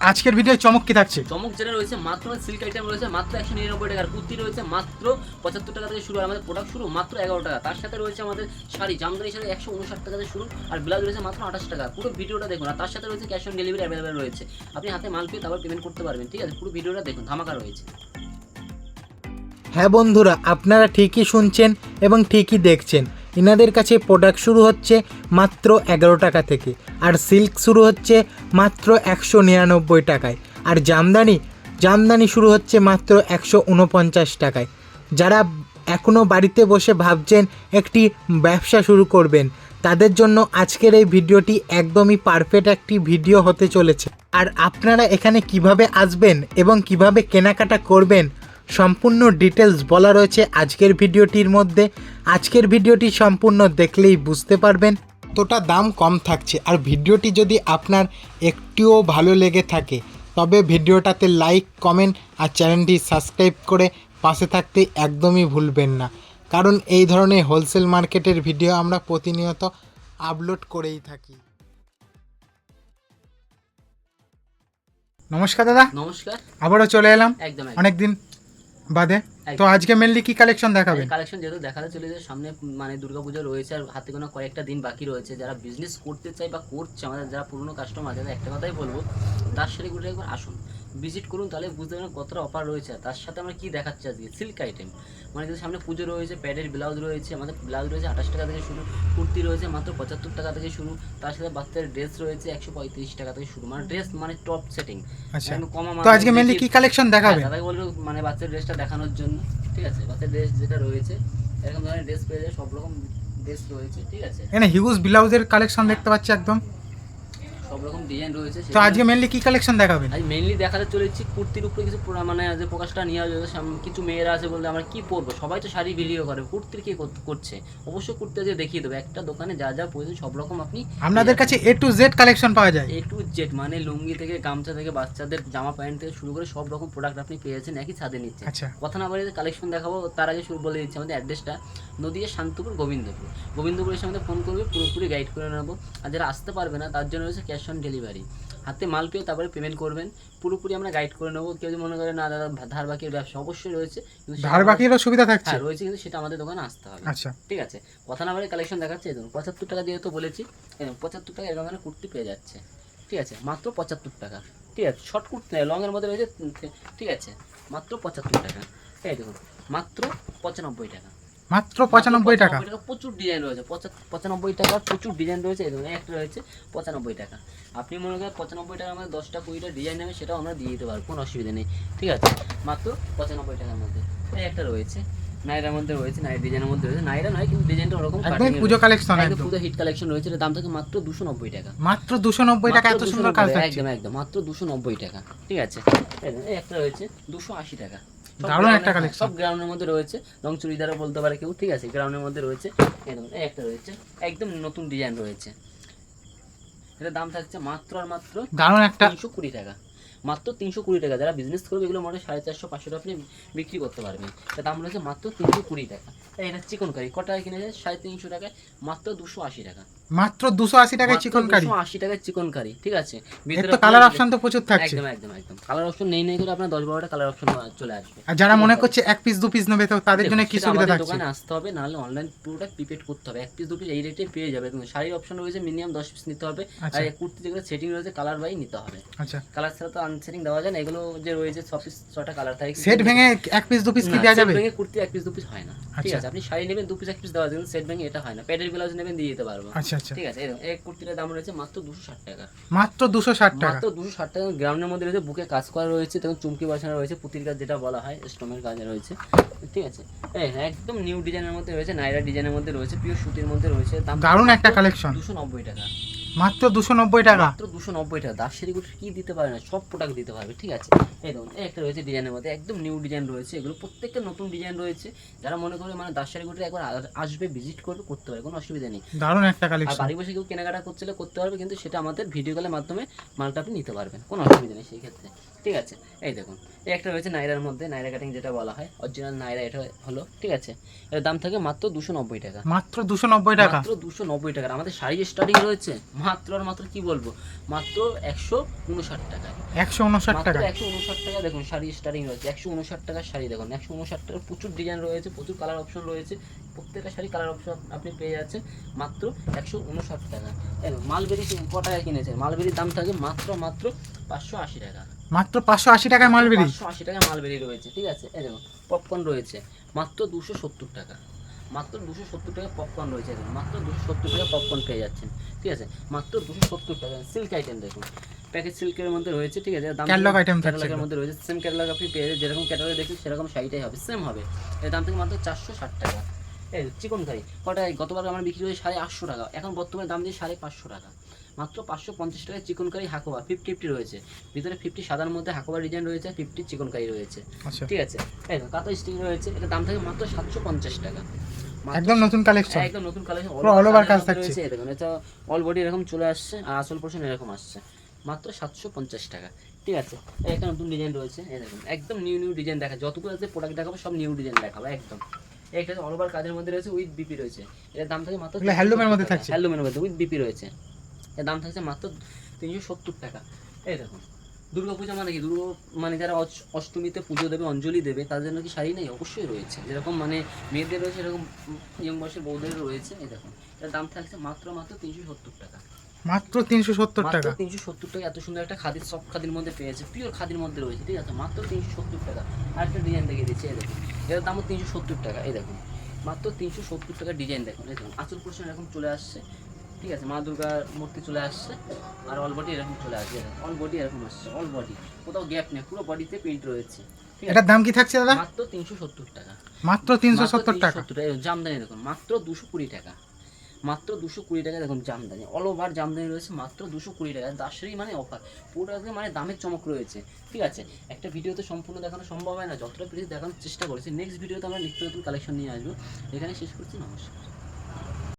আজকের ভিডিও চমক কি থাকছে? চমক যেটা রয়েছে মাত্র সিল্ক আইটেম রয়েছে মাত্র একশো নিরানব্বই টাকার। কুর্তি রয়েছে মাত্র পঁচাত্তর টাকা থেকে শুরু আর আমাদের প্রোডাক্ট শুরু মাত্র এগারো টাকা। তার সাথে রয়েছে আমাদের শাড়ি জামদানি শাড়ি একশো উনষাট টাকা থেকে শুরু। আর ব্লাউজ রয়েছে মাত্র আঠাশ টাকা। পুরো ভিডিওটা দেখুন। আর তার সাথে রয়েছে ক্যাশ অন ডেলিভারি অ্যাভেলেবেল রয়েছে। আপনি হাতে মাল পেয়ে তারপর পেমেন্ট করতে পারবেন। ঠিক আছে? পুরো ভিডিওটা দেখুন। ধামাকা রয়েছে। হ্যাঁ বন্ধুরা আপনারা ঠিকই শুনছেন এবং ঠিকই দেখছেন। ইনাদের কাছে প্রোডাক্ট শুরু হচ্ছে মাত্র এগারো টাকা থেকে, আর সিল্ক শুরু হচ্ছে মাত্র একশো নিরানব্বই টাকায়, আর জামদানি জামদানি শুরু হচ্ছে মাত্র একশো উনপঞ্চাশ টাকায়। যারা এখনও বাড়িতে বসে ভাবছেন একটি ব্যবসা শুরু করবেন, তাদের জন্য আজকের এই ভিডিওটি একদমই পারফেক্ট একটি ভিডিও হতে চলেছে। আর আপনারা এখানে কীভাবে আসবেন এবং কীভাবে কেনাকাটা করবেন সম্পূর্ণ ডিটেলস বলা রয়েছে আজকের ভিডিওটির মধ্যে। আজকের ভিডিওটি সম্পূর্ণ দেখলেই বুঝতে পারবেন কতটা দাম কম থাকছে। আর ভিডিওটি যদি আপনার একটুও ভালো লেগে থাকে তবে ভিডিওটাতে লাইক কমেন্ট আর চ্যানেলটি সাবস্ক্রাইব করে পাশে থাকতে একদমই ভুলবেন না। কারণ এই ধরনের হোলসেল মার্কেটের ভিডিও আমরা প্রতিনিয়ত আপলোড করেই থাকি। নমস্কার দাদা। নমস্কার। আবারও চলে এলাম। একদম। অনেকদিন বাদে? তো আজকে মেনলি কি কালেকশন দেখাবেন? কালেকশন যেহেতু দেখাতে চলেছে সামনে মানে দুর্গাপূজা রয়েছে আর হাতে কোনো কয়েকটা দিন বাকি রয়েছে। যারা বিজনেস করতে চাই বা করছে আমাদের যারা পুরনো কাস্টমার আছে একটা কথাই বলব তার সাথে ঘুরে একবার আসুন। ভিজিট করুন তাহলে বুঝতে পারবেন কতটা অফার রয়েছে। তার সাথে আমরা কি দেখাচ্ছি আজকে? সিল্ক আইটেম মানে যদি সামনে পুজো রয়েছে প্যাডের ব্লাউজ রয়েছে আমাদের ব্লাউজ রয়েছে আঠাশ টাকা থেকে শুরু কুর্তি রয়েছে মাত্র পঁচাত্তর টাকা থেকে শুরু তার সাথে বাচ্চার ড্রেস রয়েছে একশো পঁয়ত্রিশ টাকা থেকে শুরু মানে ড্রেস মানে টপ সেটিং কমা তো আজকে মেনলি কি কালেকশন দেখাবেন? দাদাকে বলব মানে বাচ্চার ড্রেসটা দেখানোর জন্য ঠিক আছে? বাচ্চার ড্রেস যেটা রয়েছে এরকম ধরনের ড্রেস পেয়ে যায় সব রকম ড্রেস রয়েছে ঠিক আছে? এখানে হিউজ ব্লাউজের কালেকশন দেখতে পাচ্ছি একদম। সব রকম ডিজাইন রয়েছে তো আজকে মেনলি কি কালেকশন দেখাবেন? আজ মেইনলি দেখাতে চলেছি কুর্তির উপরে কিছু মানে যে প্রকাশটা নিয়ে আসবে কিছু মেয়েরা আছে বলতে আমরা কি পরবো? সবাই তো শাড়ি ভিডিও করে কুর্তির কি করছে? অবশ্যই কুর্তি আজকে দেখিয়ে দেবো। একটা দোকানে যা যা প্রয়োজন সব রকম আপনি আপনাদের কাছে এ টু জেড কালেকশন পাওয়া যায়? এ টু জেড মানে লুঙ্গি থেকে গামছা থেকে বাচ্চাদের জামা প্যান্ট থেকে শুরু করে সব রকম প্রোডাক্ট আপনি পেয়েছেন একই ছাদে নিচ্ছেন আচ্ছা। কথা না বলে কালেকশন দেখাবো তার আগে শুরু বলে দিচ্ছি আমাদের অ্যাড্রেসটা নদীয়া শান্তপুর গোবিন্দপুর। গোবিন্দপুর এসে আমাদের ফোন করবে পুরোপুরি গাইড করে নেব। আর যারা আসতে পারবে না তার জন্য রয়েছে ক্যাশ অন ডেলিভারি। হাতে মাল পেয়ে তারপরে পেমেন্ট করবেন। পুরোপুরি আমরা গাইড করে নেব। কেউ যদি মনে করে না দাদা ধার বাকির ব্যবসা অবশ্যই রয়েছে। কিন্তু ধার বাকিরও সুবিধা থাকছে? হ্যাঁ রয়েছে কিন্তু সেটা আমাদের দোকানে আসতে হবে। আচ্ছা। ঠিক আছে? কথা না বলে কালেকশন দেখাচ্ছে দেখুন পঁচাত্তর টাকা দিয়ে তো বলেছি দেখুন, পঁচাত্তর টাকা এরকম কুর্তি পেয়ে যাচ্ছে। ঠিক আছে? মাত্র পঁচাত্তর টাকা। ঠিক আছে? শর্ট কুর্তি নয় লংয়ের মধ্যে রয়েছে ঠিক আছে? মাত্র পঁচাত্তর টাকা। এই দেখুন মাত্র পঁচানব্বই টাকা। মাত্র পঁচানব্বই টাকা। প্রচুর ডিজাইন রয়েছে। পঁচানব্বই টাকা প্রচুর ডিজাইন রয়েছে। এই দেখুন একটা রয়েছে পঁচানব্বই টাকা। আপনি মনে করেন পঁচানব্বই টাকা আমাদের দশটা কুড়িটা ডিজাইন নেবে সেটাও আমরা দিয়ে দিতে পারব কোনো অসুবিধা নেই। ঠিক আছে? মাত্র পঁচানব্বই টাকার মধ্যে। এই একটা রয়েছে। নাইরার মধ্যে রয়েছে নাইরা ডিজাইনের মধ্যে রয়েছে। নাইরা নয় কিন্তু ডিজাইনটা ওরকম একদম পুজো কালেকশন একদম পুজো হিট কালেকশন রয়েছে। দাম থাকে মাত্র দুশো নব্বই টাকা। মাত্র দুশো নব্বই টাকা এত সুন্দর 290 কাজ একদম একদম। মাত্র দুশো নব্বই টাকা। ঠিক আছে? এই একটা রয়েছে দুশো আশি টাকা। সব দারুণ একটা এর- collection। সব গ্রাউন্ডের মধ্যে রয়েছে। রং চুড়িদারও বলতে পারে কেউ ঠিক আছে? গ্রাউন্ডের মধ্যে রয়েছে। এই একটা রয়েছে। একদম নতুন ডিজাইন রয়েছে। এটার দাম থাকছে মাত্র আর মাত্র দারুণ একটা তিনশো কুড়ি টাকা। মাত্র তিনশো কুড়ি টাকা। যারা বিজনেস করবে এগুলো মনে হয় সাড়ে চারশো পাঁচশো টাকা আপনি বিক্রি করতে পারবেন এর দাম রয়েছে মাত্র তিনশো কুড়ি টাকা। এটা চিকন কারি ক টাকা কিনেছে? সাড়ে তিনশো টাকায় মাত্র দুশো আশি টাকা। মাত্র দুশো আশি টাকায় চিকন কারি আশি টাকায় চিকন কারি ঠিক আছে? ভিতরে তো কালার অপশন তো প্রচুর থাকছে। একদম একদম একদম। কালার অপশন নেই নেই করে আপনার দশ বারোটা কালার অপশন চলে আসবে। আর যারা মনে করছে এক পিস দু পিস নেবে তো তাদের জন্য কি সুবিধা থাকছে? দোকানে আসতে হবে নাহলে অনলাইন পুরোটা প্রিপেড করতে হবে। এক পিস দু পিস এই রেটে পেয়ে যাবে। কিন্তু শাড়ির অপশন রয়েছে মিনিমাম দশ পিস নিতে হবে। আচ্ছা। আর এই কুর্তি যেগুলো সেটিং রয়েছে কালার বাই নিতে হবে। আচ্ছা। কালার ছাড়া তো আনসেটিং দেওয়া যায় না। এগুলো যে রয়েছে ছ পিস ছটা কালার থাকে সেট ভেঙে এক পিস দু পিস কি দেওয়া যাবে? ভেঙে কুর্তি এক পিস দু পিস হয় না। ঠিক আচ্ছা। আছে? আপনি শাড়ি নেবেন দু পিস এক পিস দেওয়া যাবে সেট ভেঙে এটা হয় না। প্যাডের ব্লাউজ নেবেন দিয়ে দিতে পারব। আচ্ছা। আচ্ছা। ঠিক আছে এই কুর্তিটার দাম রয়েছে মাত্র দুশো ষাট টাকা। মাত্র দুশো ষাট টাকা? মাত্র দুশো ষাট টাকা। গ্রাউন্ডের মধ্যে রয়েছে বুকে কাজ করা রয়েছে তখন চুমকি বসানো রয়েছে পুতির কাজ যেটা বলা হয় স্টোমের কাজে রয়েছে। ঠিক আছে? একদম নিউ ডিজাইনের মধ্যে রয়েছে নাইরা ডিজাইনের মধ্যে রয়েছে পিওর সুতির মধ্যে রয়েছে দাম দারুণ একটা কালেকশন দুশো নব্বই টাকা। মাত্র দুশো নব্বই টাকা। মাত্র দুশো নব্বই টাকা। দাস শাড়িগুলো কি দিতে পারে না সব প্রোডাক্ট দিতে পারবে ঠিক আছে? এই দেখুন একটা রয়েছে ডিজাইনের মধ্যে একদম নিউ ডিজাইন রয়েছে। এগুলো প্রত্যেকটা নতুন ডিজাইন রয়েছে। যারা মনে করে মানে দাস শাড়িগুলো একবার আসবে ভিজিট করবে করতে পারে কোনো অসুবিধা নেই। দারুণ একটা আর কালেকশন বাড়ি বসে কেউ কেনাকাটা করতে হলে করতে পারবে কিন্তু সেটা আমাদের ভিডিও কলের মাধ্যমে মালটা আপনি নিতে পারবেন কোনো অসুবিধা নেই সেই ক্ষেত্রে ঠিক আছে? এই দেখুন এই একটা রয়েছে নাইরার মধ্যে নাইরা কাটিং যেটা বলা হয় অরিজিনাল নাইরা এটা হলো ঠিক আছে? এর দাম থাকে মাত্র দুশো নব্বই টাকা। মাত্র দুশো নব্বই টাকা। মাত্র দুশো নব্বই টাকা। আমাদের শাড়ি স্টার্টিং রয়েছে? মাত্র আর মাত্র কি বলব? মাত্র একশো উনষাট টাকায়। একশো উনষাট টাকা একশো উনষাট টাকা দেখুন শাড়ি স্টার্টিং রয়েছে। একশো উনষাট টাকার শাড়ি দেখুন একশো উনষাট টাকার প্রচুর ডিজাইন রয়েছে প্রচুর কালার অপশন রয়েছে। প্রত্যেকটা শাড়ি কালার অপশন আপনি পেয়ে যাচ্ছেন মাত্র একশো উনষাট টাকা মালবেরি ক টাকা কিনেছেন? মালবেরির দাম থাকে মাত্র মাত্র পাঁচশো আশি টাকা। মাত্র পাঁচশো আশি টাকায় মালবেরি? পাঁচশো আশি টাকা মালবেরি রয়েছে ঠিক আছে? এই দেখুন পপকর্ন রয়েছে মাত্র দুশো সত্তর টাকা। মাত্র দুশো সত্তর টাকা পপকর্ন রয়েছে দেখুন মাত্র দুশো সত্তর টাকা পপকর্ন পেয়ে যাচ্ছেন ঠিক আছে? মাত্র দুশো সত্তর টাকা। সিল্ক আইটেম দেখুন। প্যাকেজ সিল্কের মধ্যে রয়েছে ঠিক আছে? দাম ক্যাটালগ আইটেম ক্যাটালগের মধ্যে রয়েছে। সেম ক্যাটালগ আপনি পেয়ে যেরকম ক্যাটালগ দেখছেন সেরকম শাড়িটাই হবে। সেম হবে। এর দাম থেকে মাত্র চারশো ষাট টাকা। এই চিকন কারি কটায় গতবার আমার বিক্রি হয়েছে সাড়ে আটশো টাকা এখন বর্তমানে দাম দিয়ে সাড়ে পাঁচশো টাকা। মাত্র পাঁচশো পঞ্চাশ টাকায় চিকন কারি হাকোয়া ফিফটি ফিফটি রয়েছে। ভিতরে ফিফটি সাদার মধ্যে হাকোয়া ডিজাইন রয়েছে ফিফটি চিকন কারি রয়েছে। আচ্ছা। ঠিক আছে? এই কাতো স্টিং রয়েছে এটা দাম থাকে মাত্র সাতশো পঞ্চাশ টাকা। একদম নতুন কালেকশন একদম নতুন কালেকশন all over কাজ থাকছে। দেখুন এটা অল বডি এরকম চলে আসছে আর আসল পোর্শন এরকম আসছে। মাত্র সাতশো পঞ্চাশ টাকা। ঠিক আছে? একটা নতুন ডিজাইন রয়েছে এই দেখুন একদম নিউ নিউ ডিজাইন দেখা যতগুলো আছে প্রোডাক্ট দেখাবো সব নিউ ডিজাইন দেখাবো একদম। একটা অল ওভার কাজের মধ্যে রয়েছে উইথ বিপি রয়েছে। এর দাম থাকে মাত্র এগুলো মধ্যে থাকছে? হ্যান্ডলুমের মধ্যে উইথ বিপি রয়েছে। এর দাম থাকছে মাত্র তিনশো সত্তর টাকা। এই দেখুন দুর্গা পূজা মানে কি? দুর্গা মানে যারা অষ্টমীতে পুজো দেবে অঞ্জলি দেবে তাদের জন্য কি শাড়ি নেই? অবশ্যই রয়েছে। যেরকম মানে মেয়েদের রয়েছে এরকম ইয়ং বয়সের বউদের রয়েছে। এই দেখুন এর দাম থাকছে মাত্র মাত্র তিনশো সত্তর টাকা। মাত্র তিনশো সত্তর টাকা। তিনশো সত্তর টাকা। এত সুন্দর একটা খাদির সব খাদির মধ্যে পেয়েছে। পিওর খাদির মধ্যে রয়েছে ঠিক আছে? মাত্র তিনশো সত্তর টাকা। আর একটা ডিজাইন দেখিয়ে দিচ্ছি এই দেখুন। এর দামও তিনশো সত্তর টাকা এই দেখুন। মাত্র তিনশো সত্তর টাকা ডিজাইন দেখুন এই দেখুন। আঁচল পোর্শন এরকম চলে আসছে ঠিক আছে? মা দুর্গার মূর্তি চলে আসছে আর অল বডি এরকম চলে আসছে অল বডি এরকম আসছে অল বডি কোথাও গ্যাপ নেই পুরো বডিতে প্রিন্ট রয়েছে এটার দাম কি থাকছে দাদা? মাত্র তিনশো সত্তর টাকা। মাত্র তিনশো সত্তর টাকা। জামদানি দেখুন মাত্র দুশো কুড়ি টাকা। মাত্র দুশো কুড়ি টাকা দেখুন জামদানি। অল ওভার জামদানি রয়েছে, মাত্র দুশো কুড়ি টাকা দাসেরই মানে অফার পুরো একদম মানে দামের চমক রয়েছে। ঠিক আছে? একটা ভিডিওতে সম্পূর্ণ দেখানো সম্ভব হয় না। যতটা পেরেছি দেখানোর চেষ্টা করেছি। নেক্সট ভিডিওতে আমরা নিত্য নতুন কালেকশন নিয়ে আসব। এখানে শেষ করছি। নমস্কার।